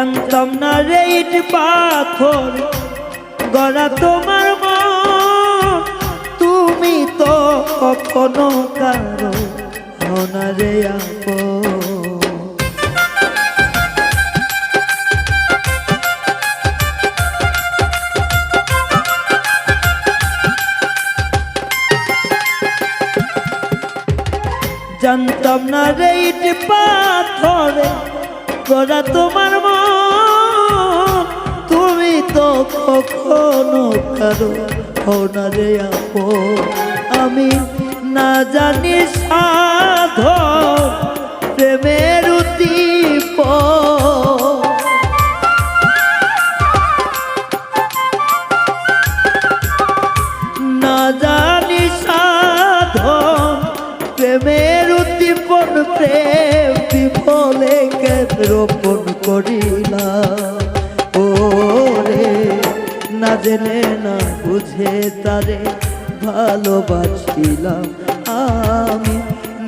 জানতাম না রে ইট পাথর। গড়া তোমার তুমি তো কখনো কারও রে জানতাম না রে ইট পাথরে, গড়া তোমার কখনো কারও হও না রে আপন, আমি না জানি সাধ প্রেমের উদ্দীপ। না জানি সাধন প্রেমের উদ্দীপন, প্রেম বিফলে কেন রোপণ করিলাম? ও রে না জেনে না বুঝে তারে ভালোবাসিলাম আমি।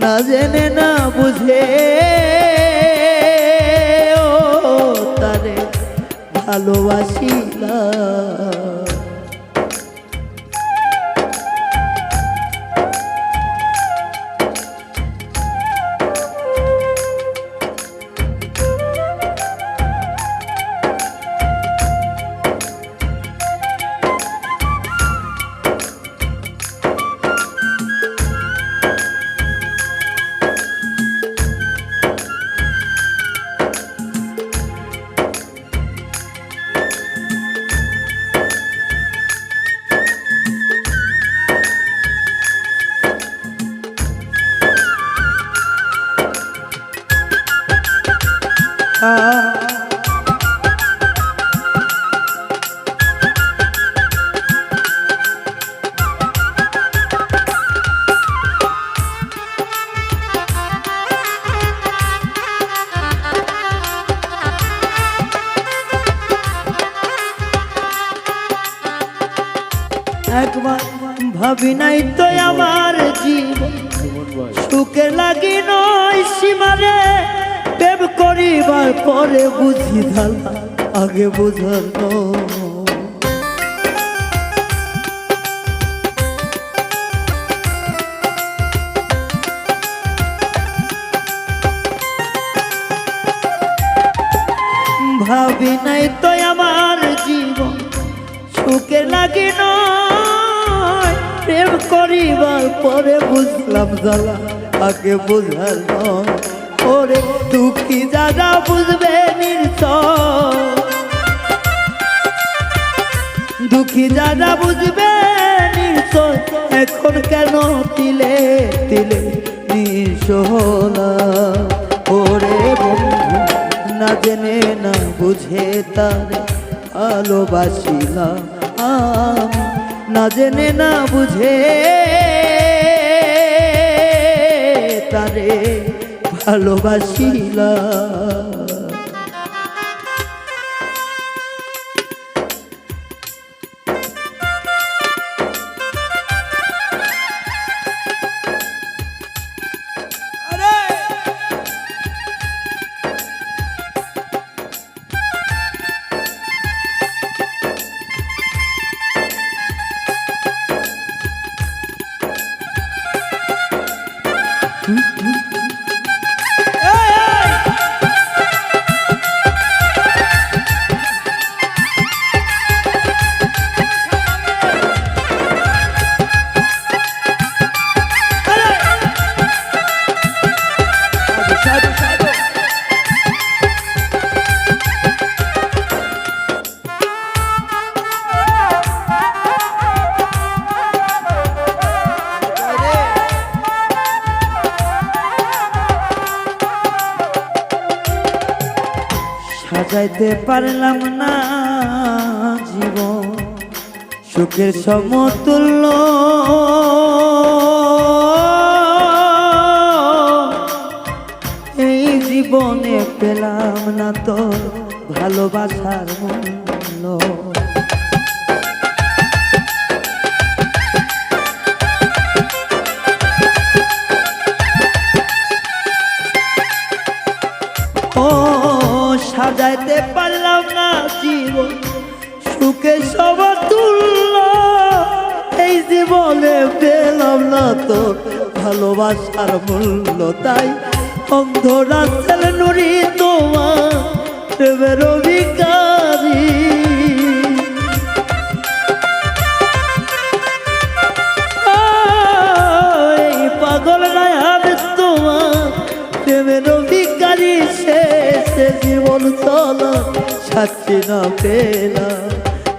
না জেনে না বুঝে ও তারে ভালোবাসিলাম। একবার ভাবি নাই তো আমার জীবন সুখে লাগি নয় সীমারে। করিবার পরে বুঝি ধালা আগে বুঝার ভাবি নাই তো আমার জীবন সুখে লাগে নয়। প্রেম করিবার পরে বুঝলাম জ্বালা, আগে বুঝার নয় ওরে দুঃখী যারা বুঝবে নির্সয় দুঃখী যারা বুঝবে নির্সয় এখন কেন তিলে তিলে নিঃসহলা ওরে বন্ধু, না জেনে, না বুঝে তারে ভালোবাসিলাম না জেনে, না বুঝে তারে ভালোবাসিলাম সাজাইতে পারলাম না জীবন। সুখের সমতুল্য। এই জীবনে পেলাম না তো ভালোবাসার মূল্য। সবার তুল্য এই জীবনে পেলাম না তো ভালোবাসার মূল্য, তাই অন্ধ রাস্তার নুরি তোমার তোমার প্রেমের অধিকারী শেষে জীবন চলা সাক্ষী না পেলাম।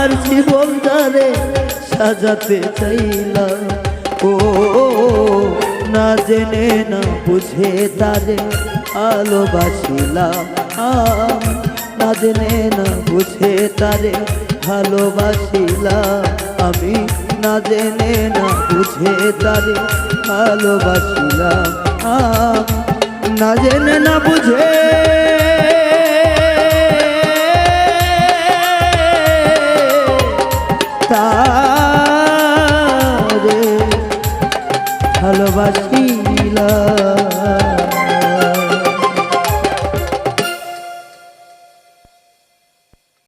আমার জীবন ধরে সাজাতে চাইলাম। ও, না জেনে, না বুঝে তারে ভালোবাসিলাম। না জেনে, না বুঝে তারে ভালোবাসিলাম। আমি না জেনে, না বুঝে তারে ভালোবাসিলাম। না জেনে, না বুঝে তা